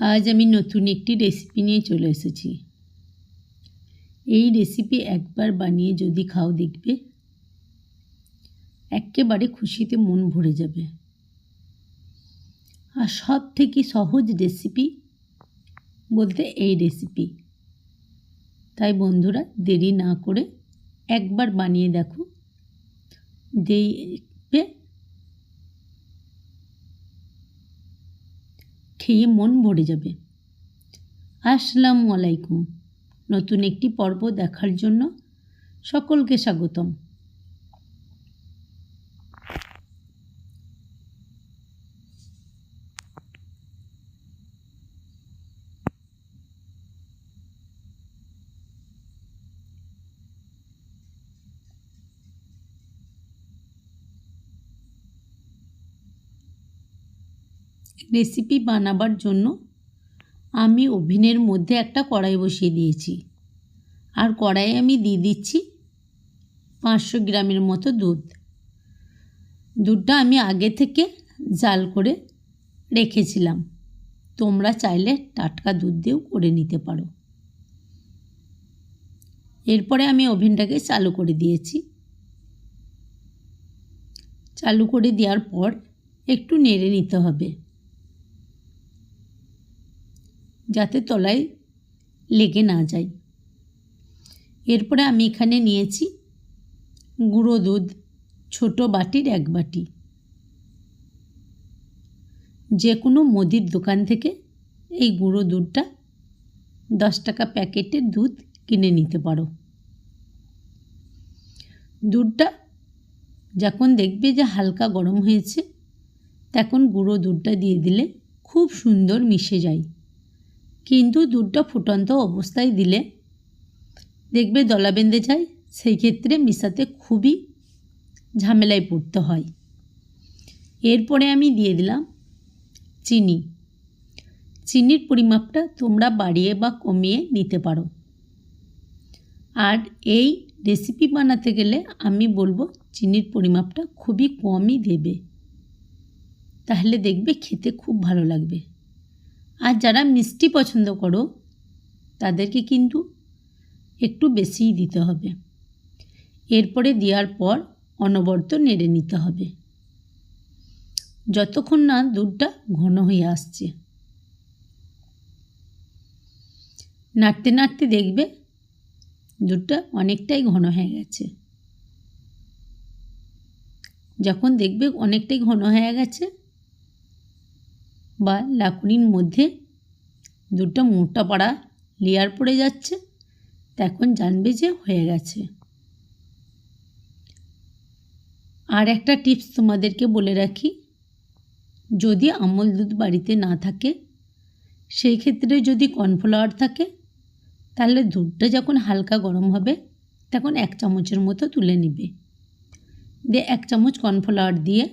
আজ আমি নতুন একটি রেসিপি নিয়ে চলে এসেছি। এই রেসিপি একবার বানিয়ে যদি খাও দেখবে, একেবারে খুশিতে মন ভরে যাবে। আর সব থেকে সহজ রেসিপি বলতে এই রেসিপি তাই বন্ধুরা, দেরি না করে একবার বানিয়ে দেখো। দেখবে খেয়ে মন ভরে যাবে। আসসালামু আলাইকুম। নতুন একটি পর্ব দেখার জন্য সকলকে স্বাগতম। রেসিপি বানাবার জন্য আমি ওভেনের মধ্যে একটা কড়াই বসিয়ে দিয়েছি। আর কড়াইয়ে আমি দিয়ে দিচ্ছি পাঁচশো গ্রামের মতো দুধ। দুধটা আমি আগে থেকে জাল করে রেখেছিলাম। তোমরা চাইলে টাটকা দুধ দিয়েও করে নিতে পারো। এরপরে আমি ওভেনটাকে চালু করে দিয়েছি। চালু করে দেওয়ার পর একটু নেড়ে নিতে হবে। যাতে তলায় লেগে না যায়। এরপরে আমি এখানে নিয়েছি গুঁড়ো দুধ, ছোট বাটির এক বাটি। যে কোনো মুদির দোকান থেকে এই গুঁড়ো দুধটা দশ টাকা প্যাকেটের দুধ কিনে নিতে পারো। দুধটা যখন দেখবে যে হালকা গরম হয়েছে, তখন গুঁড়ো দুধটা দিয়ে দিলে খুব সুন্দর মিশে যায়। কিন্তু দুধটা ফুটন্ত অবস্থায় দিলে। দেখবে দলা বেঁধে যায় সেই ক্ষেত্রে মিশাতে খুবই ঝামেলায় পড়তে হয়। এরপরে আমি দিয়ে দিলাম চিনি। চিনির পরিমাপটা তোমরা বাড়িয়ে বা কমিয়ে নিতে পারো। আর এই রেসিপি বানাতে গেলে আমি বলব চিনির পরিমাপটা খুবই কমই দেবে। তাহলে দেখবে খেতে খুব ভালো লাগবে। আর যারা মিষ্টি পছন্দ করো, তাদেরকে কিন্তু একটু বেশিই দিতে হবে। এরপরে দেওয়ার পর অনবরত নেড়ে নিতে হবে। যতক্ষণ না দুধটা ঘন হয়ে আসছে। নাড়তে নাড়তে দেখবে দুধটা অনেকটাই ঘন হয়ে গেছে। যখন দেখবে অনেকটাই ঘন হয়ে গেছে বা লাকুনির মধ্যে দুধটা মোটা পাড়া লেয়ার পড়ে যাচ্ছে তখন জানবে যে হয়ে গেছে। আর একটা টিপস তোমাদেরকে বলে রাখি, যদি আমল দুধ বাড়িতে না থাকে, সেই ক্ষেত্রে যদি কর্নফ্লাওয়ার থাকে, তাহলে দুধটা যখন হালকা গরম হবে, তখন এক চামচের মতো তুলে নেবে। দিয়ে এক চামচ কর্নফ্লাওয়ার দিয়ে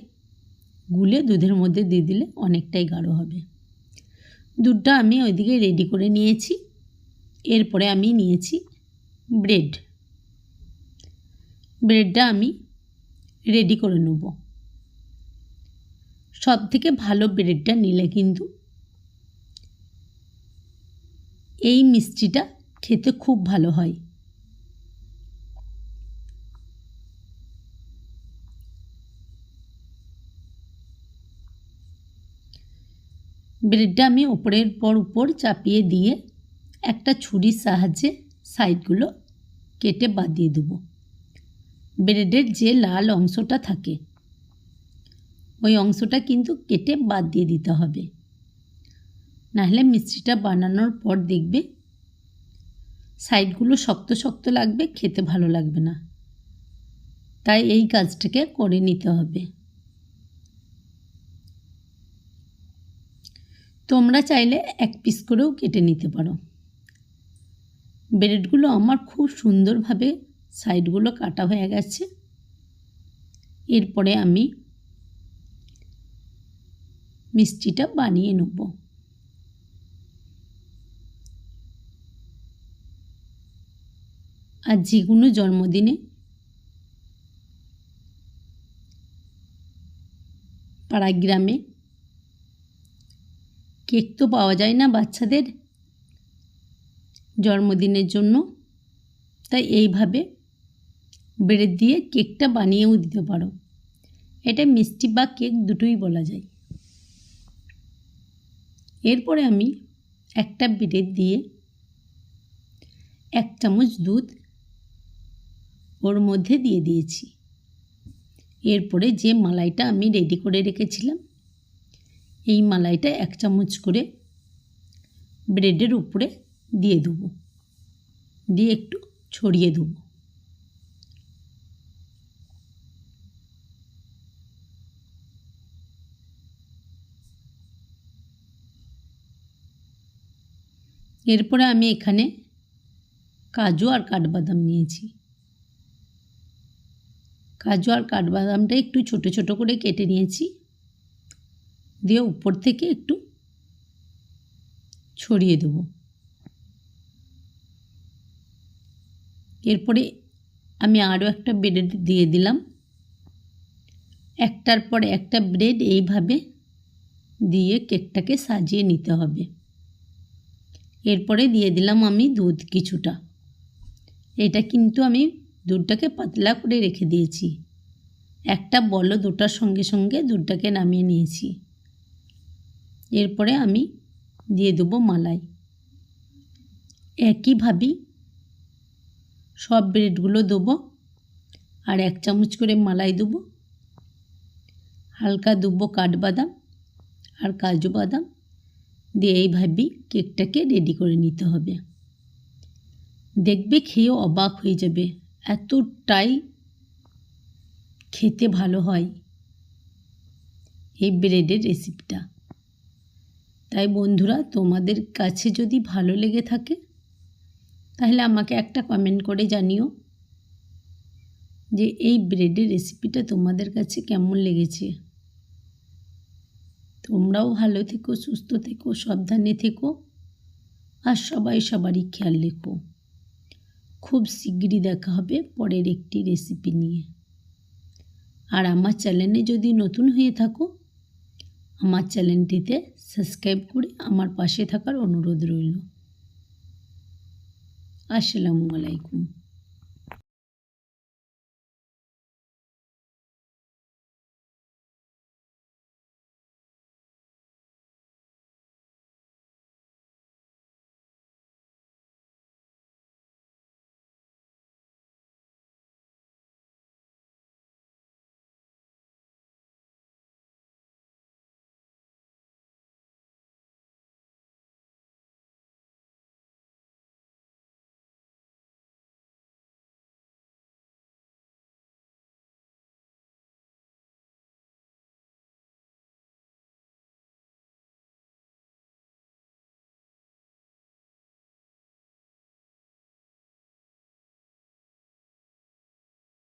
গুলে দুধের মধ্যে দিয়ে দিলে অনেকটাই গাঢ় হবে। দুধটা আমি ওইদিকে রেডি করে নিয়েছি। এরপরে আমি নিয়েছি ব্রেড ব্রেডটা আমি রেডি করে নেব। সব থেকে ভালো ব্রেডটা নিলে কিন্তু এই মিষ্টিটা খেতে খুব ভালো হয়। ব্রেডটা আমি ওপরের পর উপর চাপিয়ে দিয়ে একটা ছুরির সাহায্যে সাইডগুলো কেটে বাদ দিয়ে দেবো। ব্রেডের যে লাল অংশটা থাকে, ওই অংশটা কিন্তু কেটে বাদ দিয়ে দিতে হবে। নাহলে মিষ্টিটা বানানোর পর দেখবে সাইডগুলো শক্ত শক্ত লাগবে, খেতে ভালো লাগবে না। তাই এই কাজটাকে করে নিতে হবে। তোমরা চাইলে এক পিস করেও কেটে নিতে পারো। ব্রেডগুলো আমার খুব সুন্দরভাবে সাইডগুলো কাটা হয়ে গেছে। এরপরে আমি মিষ্টিটা বানিয়ে নেব। আর যে কোনো জন্মদিনে পাড়া গ্রামে কেক তো পাওয়া যায় না বাচ্চাদের জন্মদিনের জন্য। তাই এইভাবে ব্রেড দিয়ে কেকটা বানিয়েও দিতে পারো। এটা মিষ্টি বা কেক দুটোই বলা যায়। এরপরে আমি একটা ব্রেড দিয়ে এক চামচ দুধ ওর মধ্যে দিয়ে দিয়েছি। এরপরে যে মালাইটা আমি রেডি করে রেখেছিলাম এই মালাইটা এক চামচ করে ব্রেডের উপরে দিয়ে দেবো। দিয়ে একটু ছড়িয়ে দেবো। এরপরে আমি এখানে কাজু আর কাঠবাদাম নিয়েছি। কাজু আর কাঠবাদামটা একটু ছোট ছোট করে কেটে নিয়েছি। দিয়ে উপর থেকে একটু ছড়িয়ে দেব। এরপরে আমি আরও একটা ব্রেড দিয়ে দিলাম। একটার পর একটা ব্রেড এইভাবে দিয়ে কেকটাকে সাজিয়ে নিতে হবে। এরপরে দিয়ে দিলাম আমি দুধ কিছুটা। এটা কিন্তু আমি দুধটাকে পাতলা করে রেখে দিয়েছি। একটা বলো দুটার সঙ্গে সঙ্গে দুধটাকে নামিয়ে নিয়েছি। এরপরে আমি দিয়ে দেবো মালাই। একইভাবেই সব ব্রেডগুলো দেবো আর এক চামচ করে মালাই দেবো। হালকা দেবো কাঠবাদাম আর কাজু বাদাম। দিয়ে এইভাবেই কেকটাকে রেডি করে নিতে হবে। দেখবে খেয়েও অবাক হয়ে যাবে, এতটাই খেতে ভালো হয় এই ব্রেডের রেসিপিটা তাই বন্ধুরা, তোমাদের কাছে যদি ভালো লেগে থাকে, তাহলে আমাকে একটা কমেন্ট করে জানিও যে এই ব্রেডের রেসিপিটা তোমাদের কাছে কেমন লেগেছে। তোমরাও ভালো থেকো, সুস্থ থেকো, সাবধানে থেকো, আর সবাই সবারই খেয়াল রেখো। খুব শিগগিরই দেখা হবে পরের একটি রেসিপি নিয়ে। আর আমার চ্যানেলে যদি নতুন হয়ে থাকো আমার চ্যানেলটিতে সাবস্ক্রাইব করে আমার পাশে থাকার অনুরোধ রইল। আসসালামু আলাইকুম।